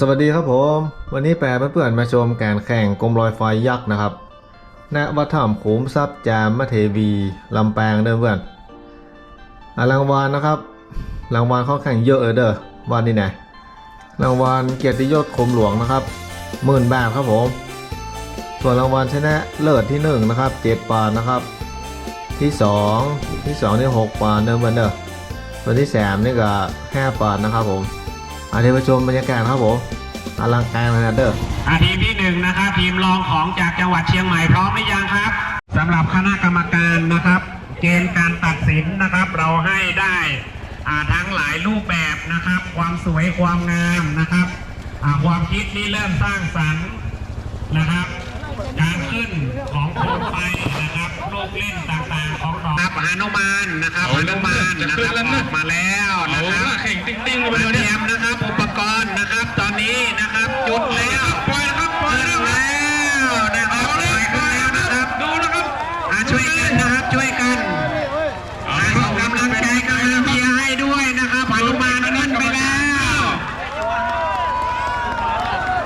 สวัสดีครับผม วันนี้แปลเพื่อนๆมาชมการแข่งกลมลอยไฟยักษ์นะครับ ณ วัดถ้ำขุมทรัพย์จามเทวีลำแปางเด้อเพื่อนอ่ารางวัลนะครับ รางวัลเขาแข่งเยอะเออเด้อวันนี้ไหนรางวัลเกียรติยศคมหลวงนะครับหมื่นบาทครับผม ส่วนรางวัลชนะเลิศที่หนึ่งนะครับเจ็ดปอนนะครับ ที่สองที่สองนี่หกปอนเด้อเพื่อนเด้อส่วนที่สามนี่ก็ห้าปอนนะครับผม อาเดี๋ยวไปชมบรรยากาศครับผมอลังการขนาดเด้ออาทีมที่หนึ่งนะครับทีมรองของจากจังหวัดเชียงใหม่พร้อมหรือยังครับสำหรับคณะกรรมการนะครับ เกณฑ์การตัดสินนะครับ เราให้ได้อ่าทั้งหลายรูปแบบนะครับ ความสวยความงามนะครับอ่าความคิดที่เริ่มสร้างสรรค์นะครับ การขึ้นของโคมไฟนะครับลูกเล่นต่างๆของดอกครับหนุมานนะครับหนุมานนะครับออกมาแล้วนะครับแข่งติ๊งๆมาเตรียมนะค รับอุปกรณ์นะครับ ตอนนี้นะครับจุดแล้วปล่อยนะครับปล่อยแล้วนะครับปล่อยขึ้นแล้วนะครับดูนะครับอ่าช่วยกันนะครับช่วยกันอ่าส่งกำลังใจกำลังเชียร์ให้ด้วยนะครับหนุมานขึ้นไปแล้ว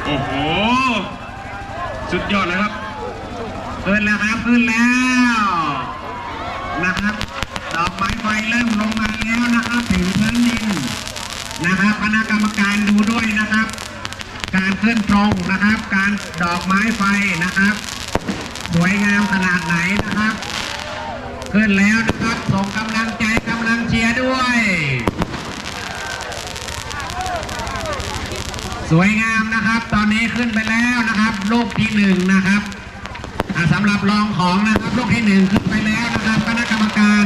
โอ้โหสุดยอดเลยครับขึ้นแล้วครับขึ้นแล้วนะครับ ดอกไม้ไฟเริ่มลงมาแล้วนะครับ ถึงพื้นดิน นะครับคณะกรรมการดูด้วยนะครับ การขึ้นตรงนะครับ การดอกไม้ไฟนะครับ สวยงามขนาดไหนนะครับ ขึ้นแล้วนะครับส่งกำลังใจกำลังเชียร์ด้วย สวยงามนะครับ ตอนนี้ขึ้นไปแล้วนะครับลูกที่หนึ่งนะครับสำหรับรองของนะครับลูกที่หนึ่งขึ้นไปแล้วนะครับคณะกรรมการ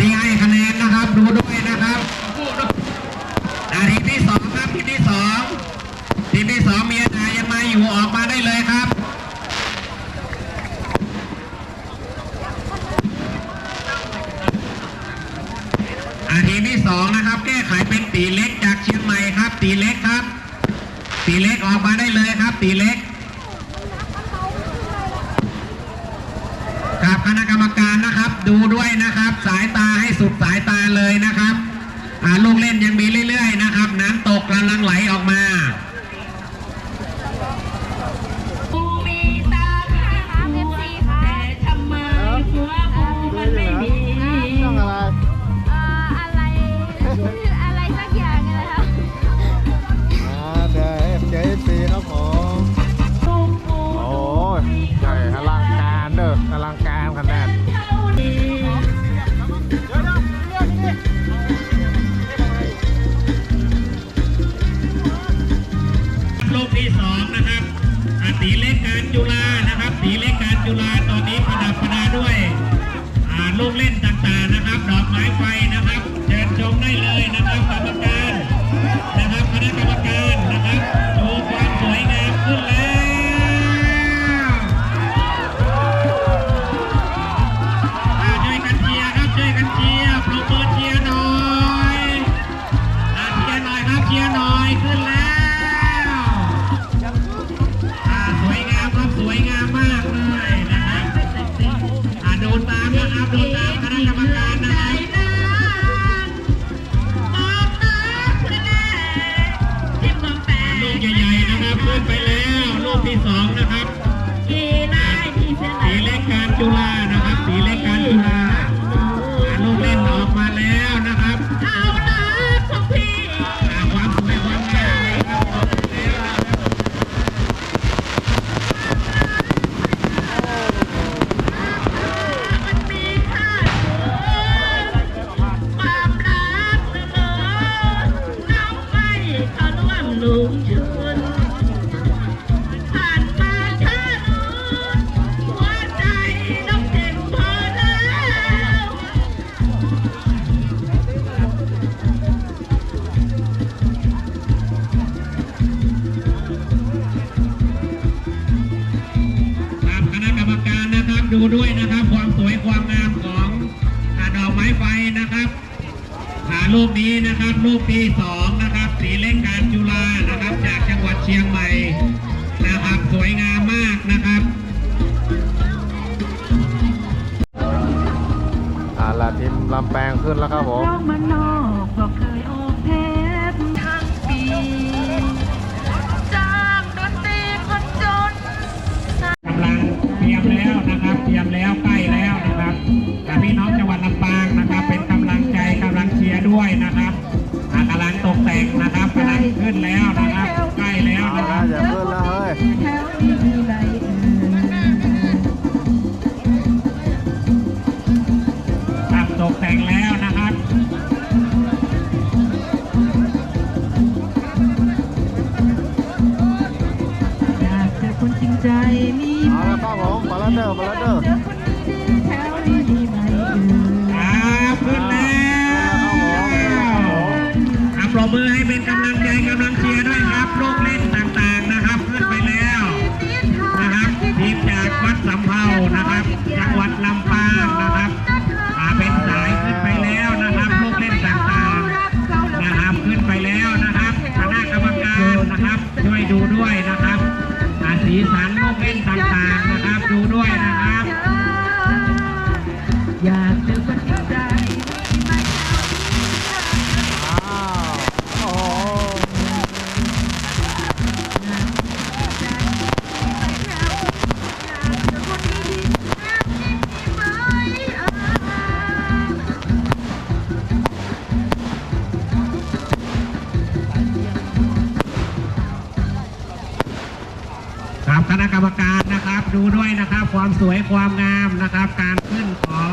ที่ให้คะแนนนะครับดูด้วยนะครับอ่าทีมที่สองครับทีมที่สองทีมที่สองมีอายังมาอยู่ออกมาได้เลยครับ อาทีมที่สองนะครับ แก้ไขเป็นตีเล็กจากเชียงใหม่ครับ ตีเล็กครับ ตีเล็กออกมาได้เลยครับ ตีเล็กกับคณะกรรมการนะครับ ดูด้วยนะครับ สายตาให้สุดสายตาเลยนะครับอ่าลูกเล่นยังมีเรื่อยๆนะครับ น้ำตกกำลังไหลออกมา ลูกที่สองนะครับสีเล็กการจุฬานะครับสีเล็กการจุฬาตอนนี้ประดับประดาด้วยลูกเล่นต่างๆนะครับ ดอกไม้ไฟนะครับเชิญชมได้เลยนะครับกรรมการนะครับคณะกรรมการนะครับดูความสวยงาม นะครับขึ้นไปแล้วลูกที่สองนะครับ สีเล็กการจุฬานะครับ สีเล็กการจุฬา ดูด้วยนะครับ ความสวยความงามของอ่าดอกไม้ไฟนะครับอ่ารูปนี้นะครับรูปที่สองนะครับ สีเล็กการจุฬานะครับ จากจังหวัดเชียงใหม่นะครับ สวยงามมากนะครับอ่าลาทีมลำแปางขึ้นแล้วครับผม ยนะครับสีสันลูกเล่นต่างๆนะครับ ดูด้วยนะครับอยาก สวยความงามนะครับ การขึ้นของ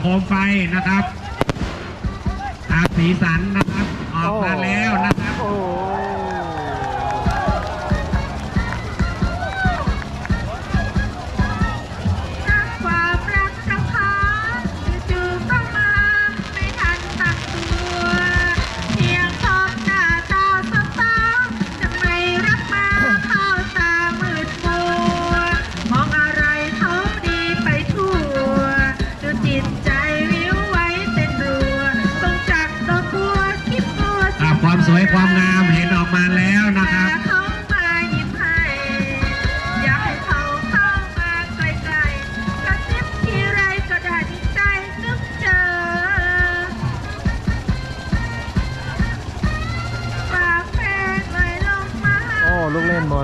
โคมไฟนะครับสีสันนะครับ ออกมาแล้วนะ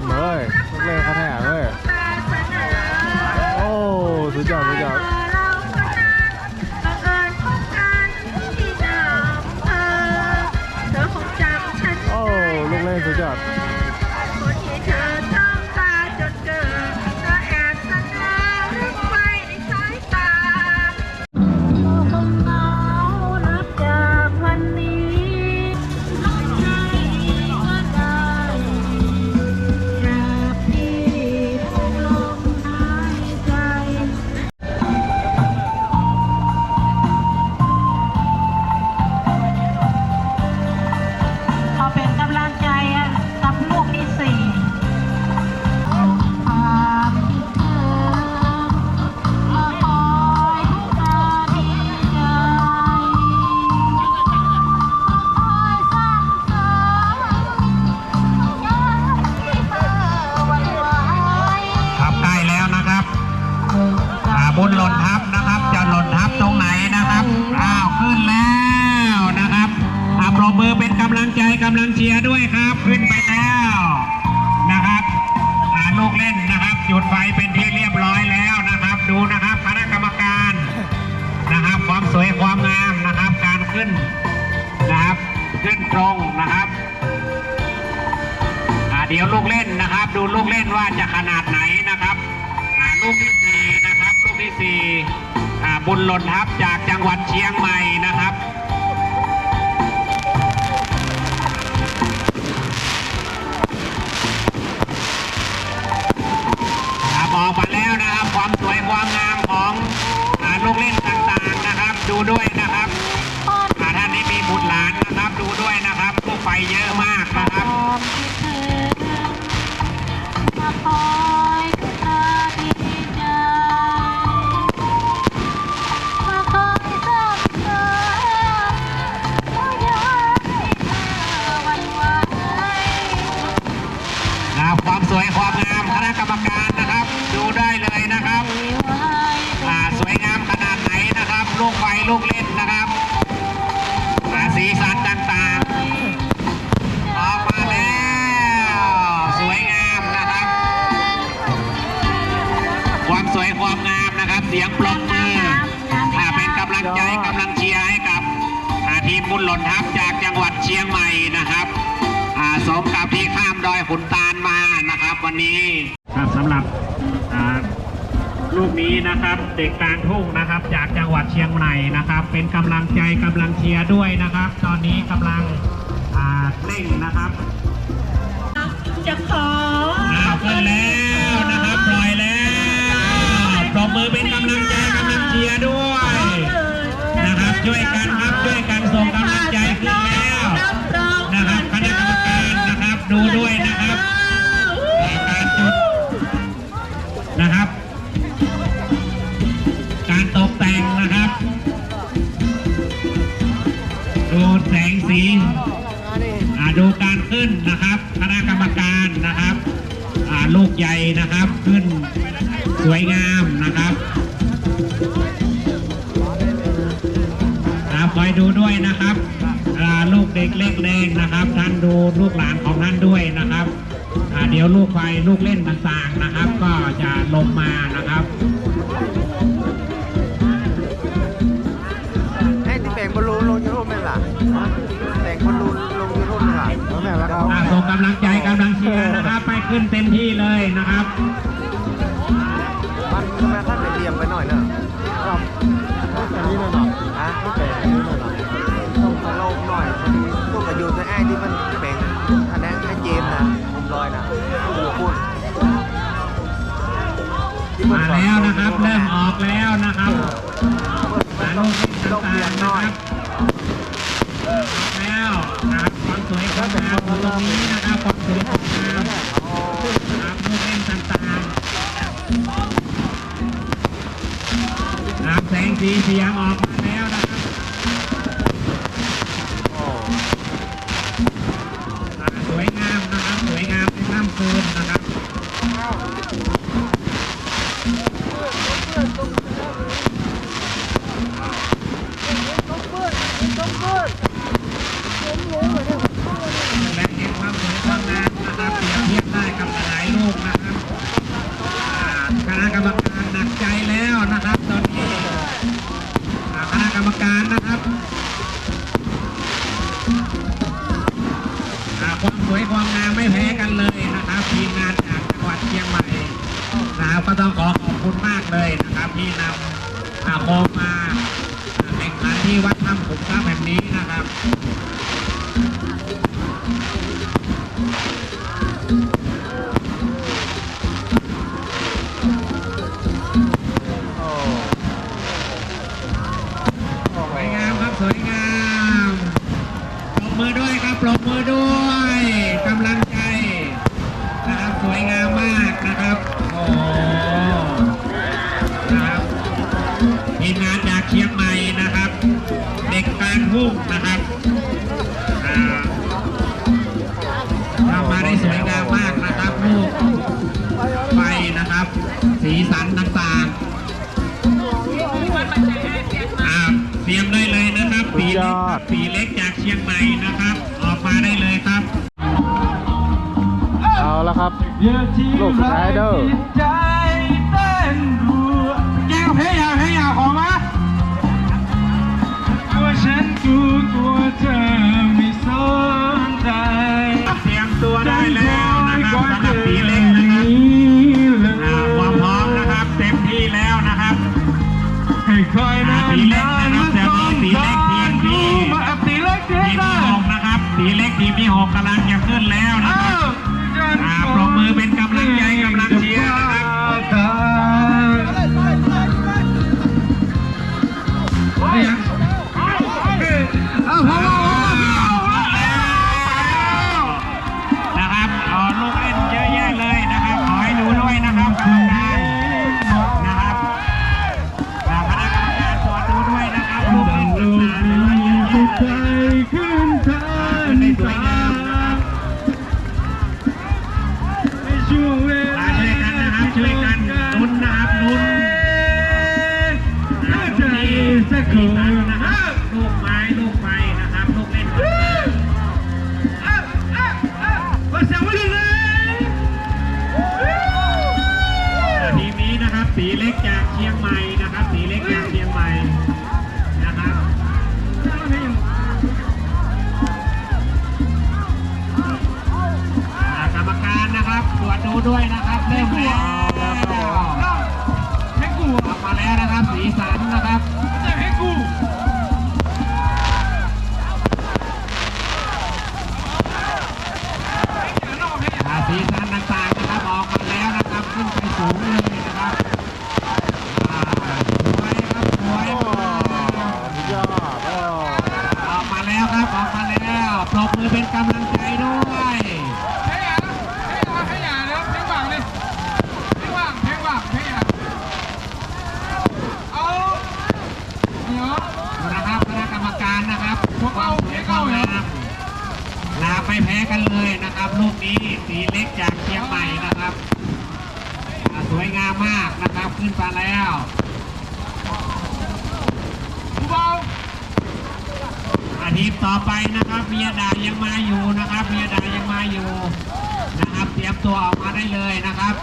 ำเลยนัเลงขนาดเลยโอ้ สุดยอด สุดยอด ลูกเล่นว่าจะขนาดไหนนะครับลูกที่สี่นะครับลูกที่สี่บุญหล่นทับจากจังหวัดเชียงใหม่นะครับออกมาแล้วนะครับ ความสวยความงามของลูกเล่นต่างๆนะครับ ดูด้วยนะครับท่านนี้มีบุตรหลานนะครับ ดูด้วยนะครับลูกไฟเยอะมากนะครับ ความสวยความงามคณะกรรมการนะครับ ดูได้เลยนะครับสวยงามขนาดไหนนะครับ ลูกไฟลูกเล่น หล่นทับจากจังหวัดเชียงใหม่นะครับสมกับที่ข้ามดอยขุนตาลมานะครับ วันนี้ครับสำหรับลูกนี้นะครับ เด็กกลางทุ่งนะครับ จากจังหวัดเชียงใหม่นะครับ เป็นกำลังใจกำลังเชียร์ด้วยนะครับ ตอนนี้กำลังเร่งนะครับจะขอขอบคุณแล้ว ใหญ่นะครับ ขึ้นสวยงามนะครับครับคอยดูด้วยนะครับลูกเด็กเล็กแรงนะครับ ท่านดูลูกหลานของท่านด้วยนะครับเดี๋ยวลูกไฟลูกเล่นต่างๆนะครับ ก็จะลงมานะครับไอ้ที่แบ่งบอลลูนลงยูทูบไหมล่ะ กำลังใจกำลังเชียร์นะครับไปขึ้นเต็มที่เลยนะครับมันทำไมท่านเป็นเหลี่ยมไปหน่อยเนอะครับแต่นี้หน่อยอะแต่นี้หน่อยต้องสโลปหน่อยพอดีลูกกับยูในไอ้ที่มันแบ่งคะแนนให้เจมส์นะผมลอยนะดูคุณที่นมาสอนแล้วนะครับ เริ่มออกแล้วนะครับหาลูกเล่นลงต่าเรียงนๆหนะน่อยครับออกแล้วนะครับค วยความงามตรงนี้นะครับความสวยความงามนะครับลูกเล่นต่างๆนะครับแสงสีเสียงออกมา นะครับก็ต้องขอขอบคุณมากเลยนะครับที่นำอาโคมมาแข่งขันที่วัดถ้ำขุมทรัพย์แห่งนี้นะครับสวยงามครับสวยงามปรบมือด้วยครับปรบมือด้วยกำลัง นะครับโอ้นะครับทีมงานจากเชียงใหม่นะครับ เด็กกลางทุ่งนะครับอ่าทำมาได้สวยงามมากนะครับลูกไฟนะครับ สีสันต่างๆอ่าเตรียมได้เลยนะครับปีเล็กครับปีเล็กจากเชียงใหม่นะ ครับลูกสุดท้ายเด้อแก้วเพยาเพยาขอมาตัวฉันกูตัวเธอ สีเล็กจากเชียงใหม่นะครับ สีเล็กจากเชียงใหม่นะครับกรรมการนะครับตรวจดูด้วยนะ ขึ้นมาแล้วอาทีมต่อไปนะครับเมียดายังมาอยู่นะครับเมียดายังมาอยู่นะครับ เตรียมตัวออกมาได้เลยนะครับ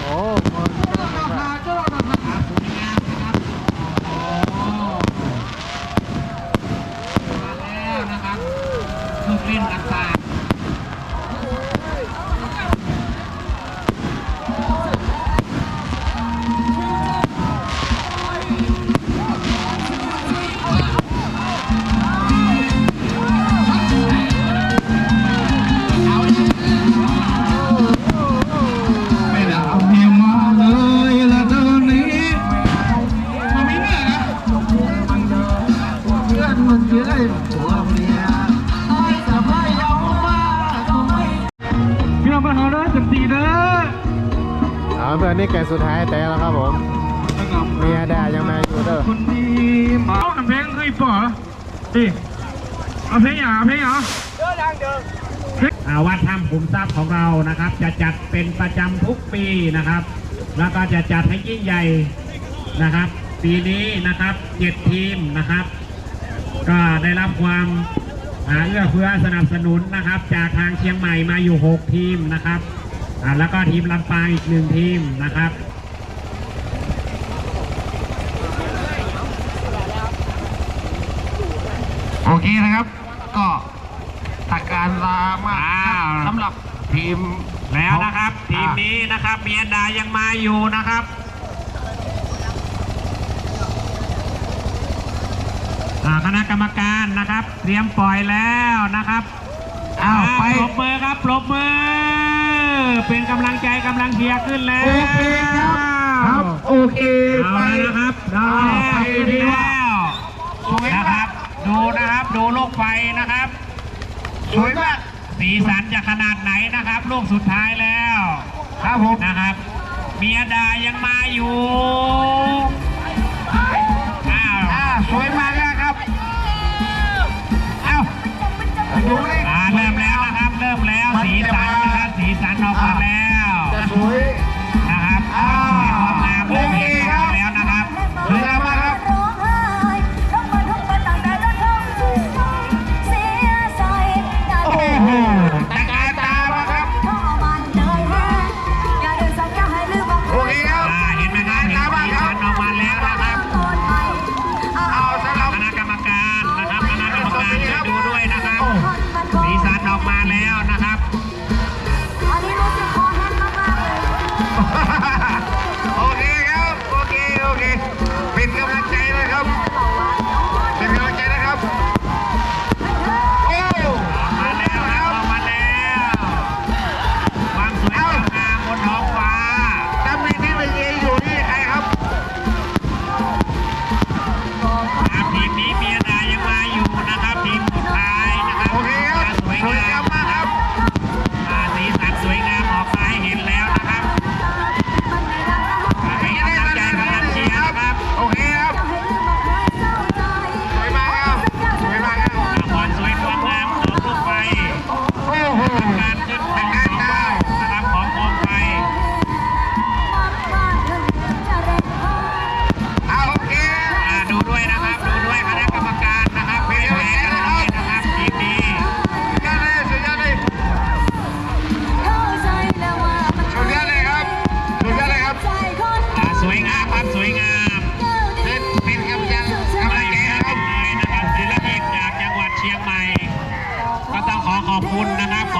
โอ้คนครับสวยงามนะครับโอ้โหมาแล้วนะครับลูกเล่นต่าง วัดถ้ำขุมทรัพย์ของเรานะครับ จะจัดเป็นประจำทุกปีนะครับ แล้วก็จะจัดให้ยิ่งใหญ่นะครับ ปีนี้นะครับเจ็ดทีมนะครับ ก็ได้รับความอาเอื้อเฟื้อสนับสนุนนะครับ จากทางเชียงใหม่มาอยู่ 6 ทีมนะครับแล้วก็ทีมลำปางอีกหนึ่งทีมนะครับโอเคนะครับก็ ตักการลามากนะครับสำหรับทีมแล้วนะครับ ทีมนี้นะครับเมียนดายังมาอยู่นะครับอ่าคณะกรรมการนะครับ เตรียมปล่อยแล้วนะครับอ้าวไป ปรบมือครับปรบมือ เป็นกำลังใจกำลังเชียร์ขึ้นแล้ว โอเคครับ ครับโอเคเอาไป แล้วนะครับได้ไปดีแล้ว่าวสวยนะมากครับ ดูนะครับ ดูลูกไฟนะครับ สวยมากสีสันจะขนาดไหนนะครับ ลูกสุดท้ายแล้ว ครับผมนะครับ เมียดายังมาอยู่อ้าวอ่าสวยมากนะครับ เอ้าดูนี่อ่าเริ่ม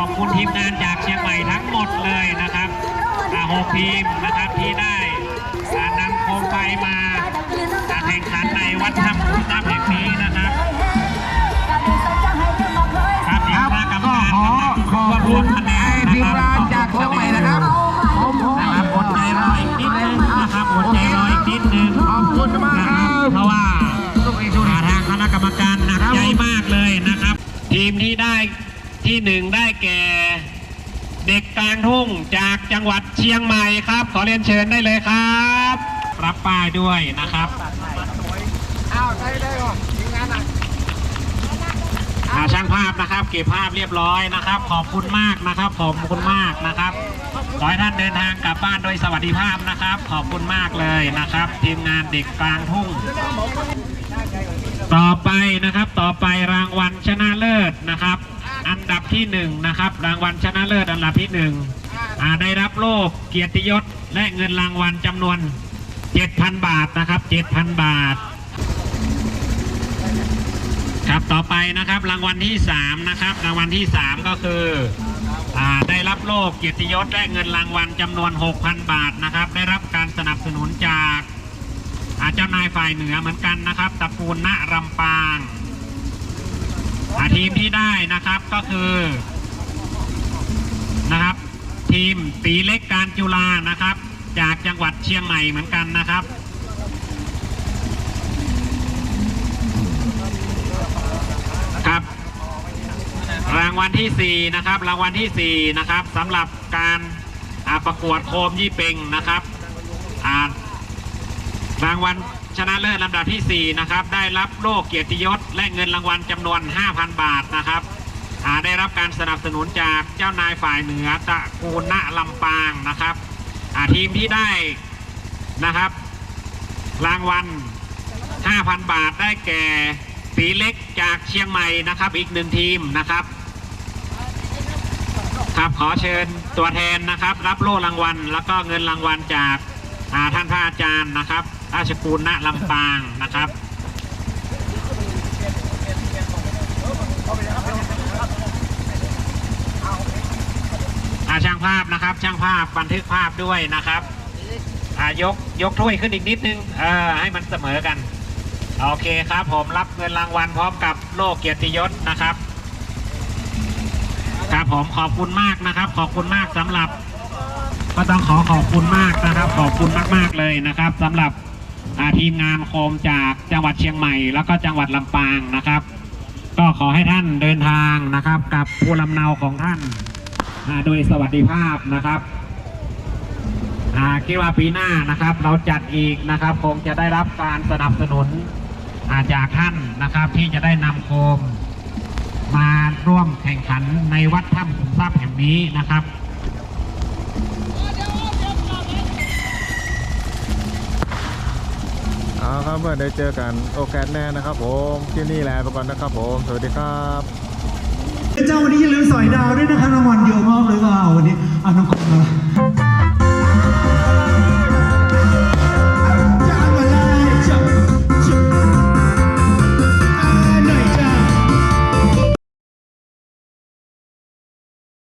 อบคุณทีมงานจากเชียงใหม่ทั้งหมดเลยนะครับหกทีมนะครับที่ได้นำโคมไฟมาแข่งขันในวัดธรรมคุณตั้มแห่ง ที่หนึ่งได้แก่ เด็กกลางทุ่งจากจังหวัดเชียงใหม่ครับ ขอเรียนเชิญได้เลยครับ รับป้ายด้วยนะครับอ้าวได้ได้ก่อนทีมงานอะอ่าช่างภาพนะครับ เก็บภาพเรียบร้อยนะครับ ขอบคุณมากนะครับขอบคุณมากนะครับขอให้ท่านเดินทางกลับบ้านโดยสวัสดิภาพนะครับ ขอบคุณมากเลยนะครับ ทีมงานเด็กกลางทุ่ง ต่อไปนะครับ ต่อไปรางวัลชนะเลิศนะครับ อันดับที่หนึ่งนะครับ รางวัลชนะเลิศอันดับที่หนึ่งอ่าได้รับโล่เกียรติยศและเงินรางวัลจำนวน 7,000 บาทนะครับ7,000 บาท ครับต่อไปนะครับรางวัลที่3นะครับรางวัลที่ 3 ก็คืออาได้รับโล่เกียรติยศและเงินรางวัลจำนวน 6,000 บาทนะครับ ได้รับการสนับสนุนจากอาเจ้านายฝ่ายเหนือเหมือนกันนะครับตระกูลณรำปางอา ทีมที่ได้นะครับก็คือนะครับ ทีมตีเล็กการจุฬานะครับ จากจังหวัดเชียงใหม่เหมือนกันนะครับครับรางวัลที่ 4 นะครับ รางวัลที่ 4 นะครับสำหรับการประกวดโคมยี่เป็งนะครับรางวัล ชนะเลิศลำดับที่ 4 นะครับ ได้รับโล่เกียรติยศ และเงินรางวัลจำนวน 5,000 บาทนะครับอ่าได้รับการสนับสนุนจากเจ้านายฝ่ายเหนือตะกูลณลำปางนะครับทีมที่ได้นะครับ รางวัล 5,000 บาทได้แก่ตีเล็กจากเชียงใหม่นะครับ อีกหนึ่งทีมนะครับ ครับขอเชิญตัวแทนนะครับ รับโล่รางวัล แล้วก็เงินรางวัลจากท่านพระอาจารย์นะครับ ราชกูลณลำปางนะครับอาช่างภาพนะครับ ช่างภาพบันทึกภาพด้วยนะครับอายกยกถ้วยขึ้นอีกนิดนึงเออให้มันเสมอกัน โอเคครับ ผมรับเงินรางวัลพร้อมกับโล่เกียรติยศนะครับ ครับผมขอบคุณมากนะครับ ขอบคุณมากสำหรับ ก็ต้องขอขอบคุณมากนะครับ ขอบคุณมากๆเลยนะครับสำหรับ ทีมงานโคมจากจังหวัดเชียงใหม่ แล้วก็จังหวัดลำปางนะครับ ก็ขอให้ท่านเดินทางนะครับกับภูลำเนาของท่านโดยสวัสดิภาพนะครับคิดว่าปีหน้านะครับ เราจัดอีกนะครับ คงจะได้รับการสนับสนุนาจากท่านนะครับที่จะได้นำโคม มาร่วมแข่งขันในวัดถ้ำขุนทรัพย์แห่งนี้นะครับ เอาครับเมื่อได้เจอกันโอกาสแน่นะครับผมที่นี่แหละไปก่อนนะครับผม สวัสดีครับเจ้าวันนี้อย่าลืมสอยดาวด้วยนะคะรางวัลเยอะมากเลยค่ะวันนี้อะน้องกบมา